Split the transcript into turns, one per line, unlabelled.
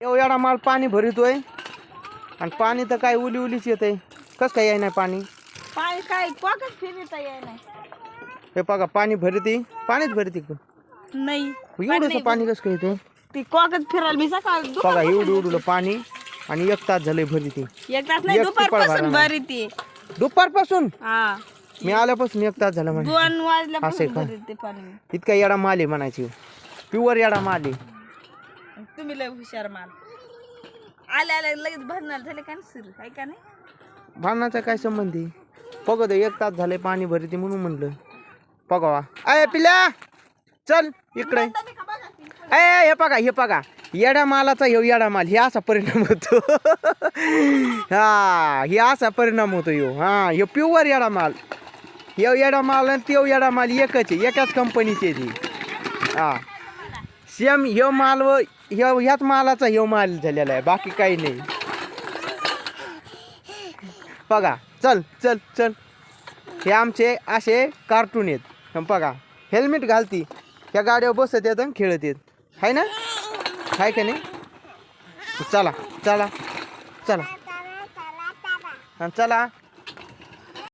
एवढा माल पाणी भरितोय. आणि पाणी तर काय उली उलीच येतंय. कस काय याय नाही पाणी
पाय काय फिरता नाही
हे बघा पाणी भरती. पाणीच भरती का?
नाही.
एवढंच पाणी कसं काय येतं?
ती कॉकच फिरायला मी सकाळ
बघा एवढं एवढं पाणी आणि एक तास झालंय भरती.
एक तास नाही
एक टिपाळ
दुपारपासून
भरा
ती
दुपारपासून?
हा.
मी आल्यापासून एक तास झाला म्हणजे
दोन
असं आहे का?
ते पाणी.
इतका येडा माल आहे म्हणायची. प्युअर येडा माल आहे.
तुम्ही लय हुशार माल. आले आले लगेच भरणार झाले का सर? आहे का नाही?
भांडणाचा काय संबंध आहे? बघत एक तास झाले पाणी भरते म्हणून म्हणलं. बघावा अय पिल्या चल इकडे. अय हे बघा हे बघा. येडा मालाचा ह्यो येडा माल हे असा परिणाम होतो. हा हे असा परिणाम होतो ह्यो. हा हे प्युअर येडा माल. ह्यो येडा माल आणि त्यो येडा माल एकच आहे एकाच कंपनीचे ती. हा. सेम ह्यो माल व ह्या ह्याच मालाचा ह्यो माल झालेला आहे बाकी काही नाही. बघा चल चल चल. हे आमचे असे कार्टून आहेत. बघा हेल्मेट घालती. ह्या गाड्यावर बसत येत आणि खेळत येत आहे ना? आहे का नाही? चला चला चला. चला.